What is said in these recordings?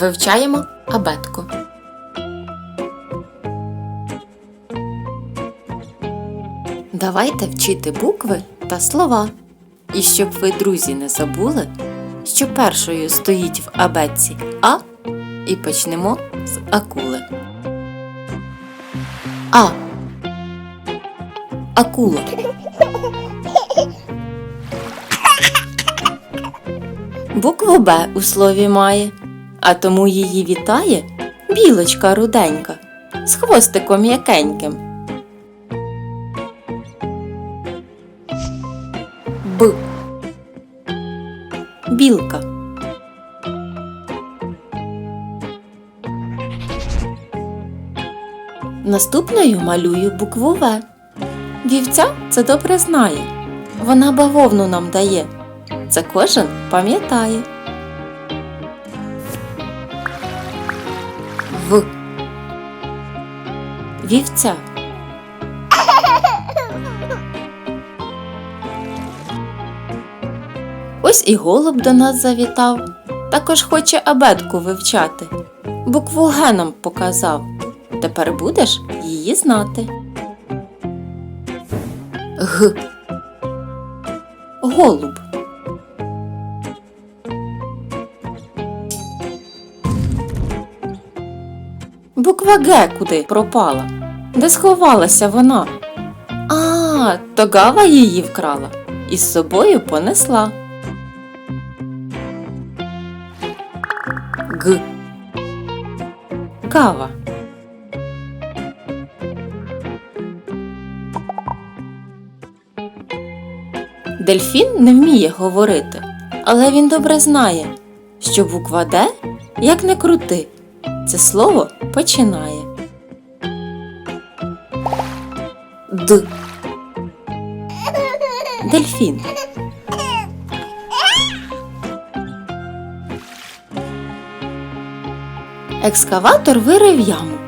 Вивчаємо абетку. Давайте вчити букви та слова. І щоб ви, друзі, не забули, що першою стоїть в абетці А, і почнемо з акули. А. Акула. Букву Б у слові має, а тому її вітає білочка руденька з хвостиком м'якеньким. Білка. Наступною малюю букву В. Вівця це добре знає. Вона бавовну нам дає. Це кожен пам'ятає. В. Вівця. Ось і голуб до нас завітав, також хоче абетку вивчати. Букву Г нам показав. Тепер будеш її знати. Г. Голуб. Буква Г куди пропала? Де сховалася вона? А, то гава її вкрала і з собою понесла. Кава. Дельфін не вміє говорити, але він добре знає, що буква Д, як не крути, це слово починає. Д. Дельфін. Екскаватор вирив яму.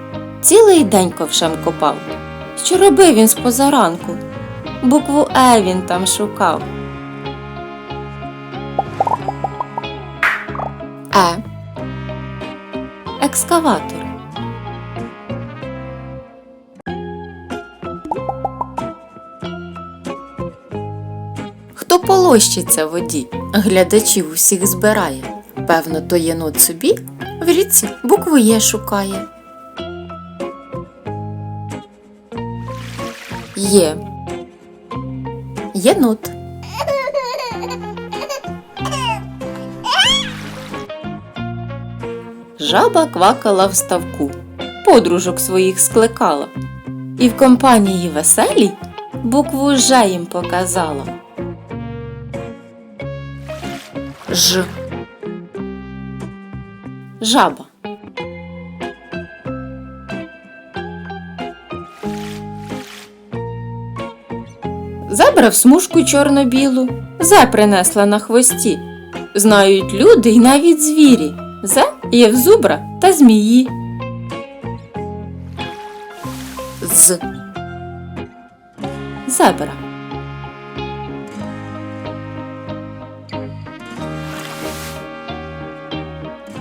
Цілий день ковшем копав. Що робив він з позаранку? Букву Е він там шукав. Е. Екскаватор. Хто полощиться в воді, глядачів усіх збирає. Певно, то єнот собі в річці букву Є шукає. Є. Єнот. Жаба квакала в ставку, подружок своїх скликала, і в компанії веселій букву Ж їм показала. Ж. Жаба. Забрав смужку чорно-білу, зе принесла на хвості. Знають люди й навіть звірі. Зе є в зубра та змії. З. Зебра.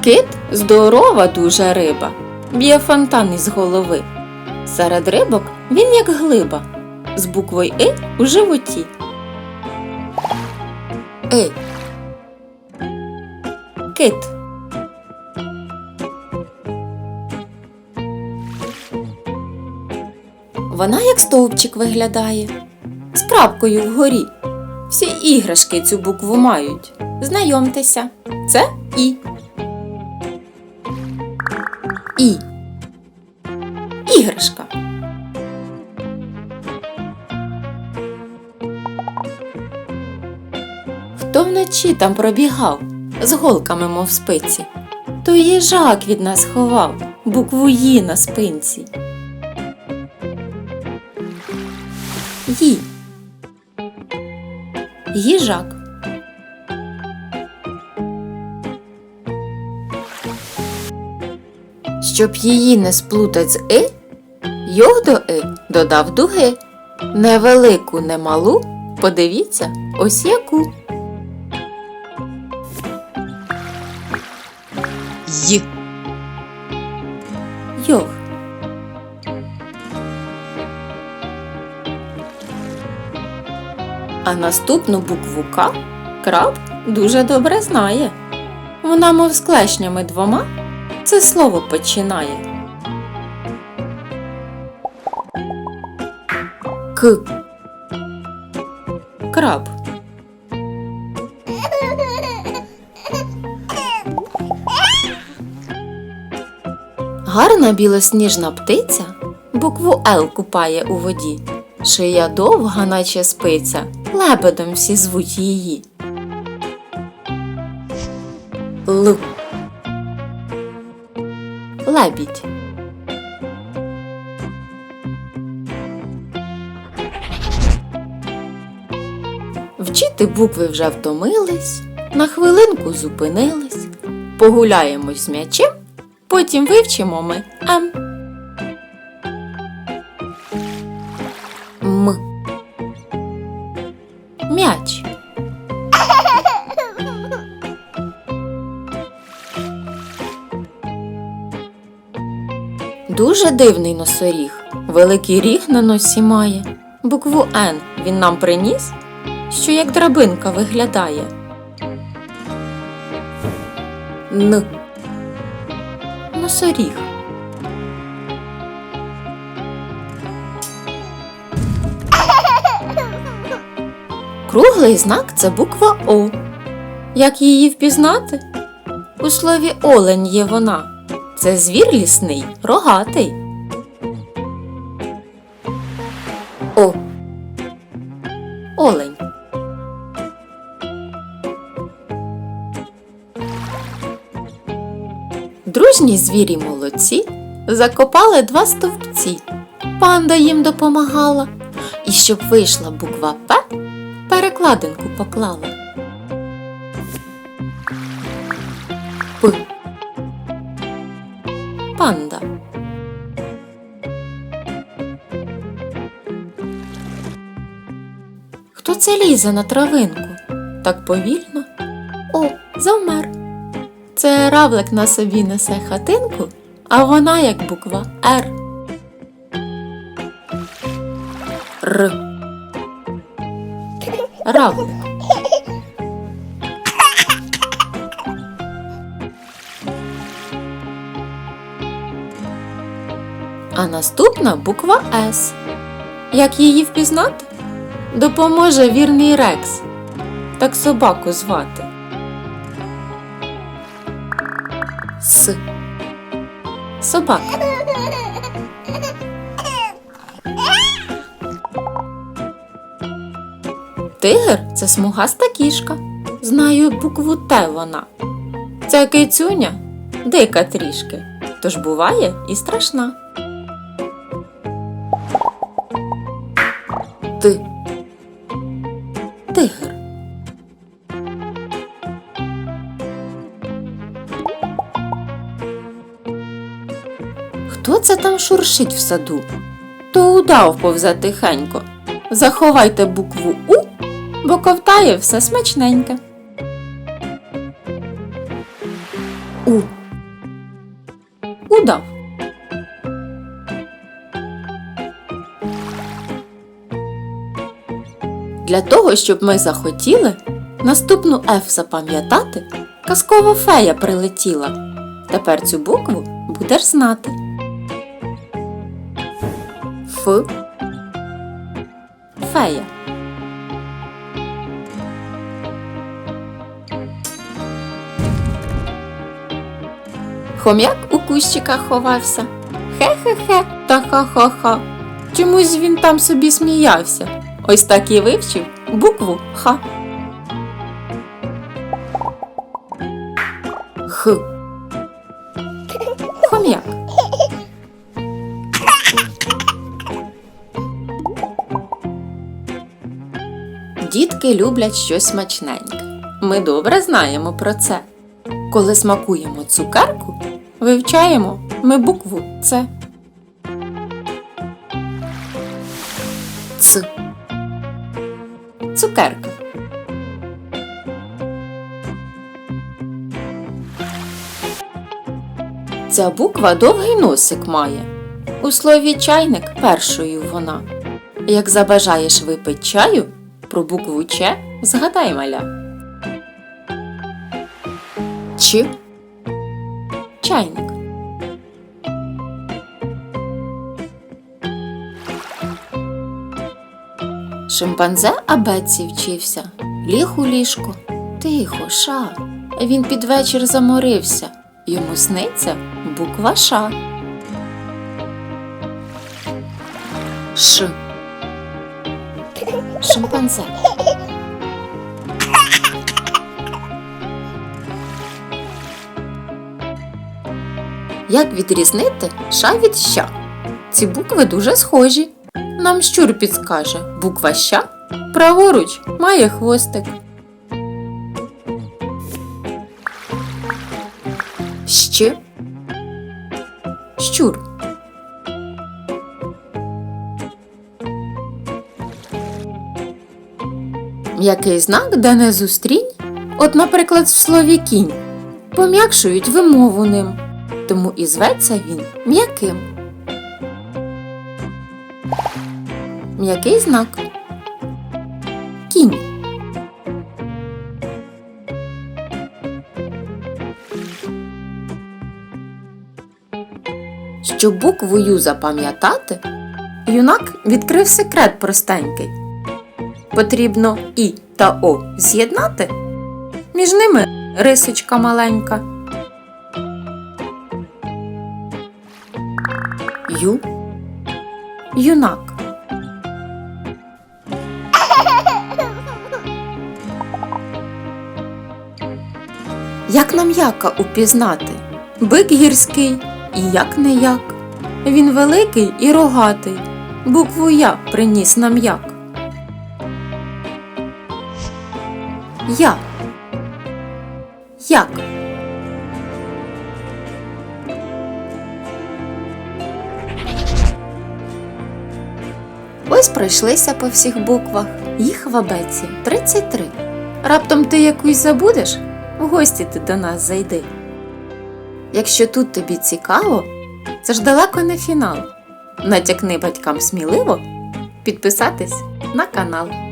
Кит здорова дуже риба, б'є фонтан із голови. Серед рибок він як глиба, з буквою И у животі. И. Кит. Вона як стовпчик виглядає, з крапкою вгорі. Всі іграшки цю букву мають. Знайомтеся, це І. І. Іграшка. Хто вночі там пробігав з голками, мов спиці, то їжак від нас ховав букву Ї на спинці. Ї. Їжак. Щоб її не сплутать з и, йог до и додав дуги. Невелику, не малу, подивіться, ось яку. Й. Йог. А наступну букву К краб дуже добре знає. Вона, мов з клешнями двома, це слово починає. К. Краб. Гарна білосніжна птиця букву Л купає у воді. Шия довга, наче спиця, лебедом всі звуть її. Л. Лебідь. Вчити букви вже втомились, на хвилинку зупинились, погуляємось з м'ячем, потім вивчимо ми М. М. Дуже дивний носоріг. Великий ріг на носі має. Букву Н він нам приніс, що як драбинка виглядає. Н. Носоріг. Круглий знак це буква О. Як її впізнати? У слові олень є вона. Це звір лісний, рогатий. О. Олень. Дружні звірі молодці закопали два стовпці. Панда їм допомагала. І щоб вийшла буква П, перекладинку поклала. П. це лізе на травинку? Так повільно. О, завмер. Це равлик на собі несе хатинку, а вона як буква Р. Р. Равлик. А наступна буква С. Як її впізнати? Допоможе вірний Рекс. Так собаку звати. С. Собака. Тигр це смугаста кішка. Знаю букву Т вона. Ця кицюня дика трішки, тож буває і страшна. Ти. Там шуршить в саду? То удав повзе тихенько. Заховайте букву У, бо ковтає все смачненьке. У. Удав. Для того, щоб ми захотіли наступну F запам'ятати, казкова фея прилетіла. Тепер цю букву будеш знати. Фея. Хом'як у кущиках ховався. Хе-хе-хе та ха-ха-ха. Чомусь він там собі сміявся. Ось так і вивчив букву Х. Х. Хом'як. Дітки люблять щось смачненьке. Ми добре знаємо про це. Коли смакуємо цукерку, вивчаємо ми букву С. Ц, Цукерка. Ця буква довгий носик має. У слові чайник першою вона. Як забажаєш випить чаю, про букву Ч згадай маля. Ч, Чайник. Шимпанзе абетці вчився, ліг у ліжко. Тихо, ша. Він під вечір заморився. Йому сниться буква Ш. Ш, Шимпанзе. Як відрізнити ша від ща? Ці букви дуже схожі. Нам щур підскаже, буква ща праворуч має хвостик. Щ, Щур. М'який знак, де не зустрінь, от, наприклад, в слові кінь, пом'якшують вимову ним, тому і зветься він м'яким. М'який знак. Кінь. Щоб букву Ю запам'ятати, юнак відкрив секрет простенький. Потрібно І та О з'єднати, між ними рисочка маленька. Ю. Юнак. Як нам яка упізнати? Бик гірський і як не як. Він великий і рогатий. Букву Я приніс нам як. Я. Як? Ось пройшлися по всіх буквах. Їх в абеці 33. Раптом ти якусь забудеш? В гості ти до нас зайди. Якщо тут тобі цікаво, це ж далеко не фінал. Натякни батькам сміливо підписатись на канал.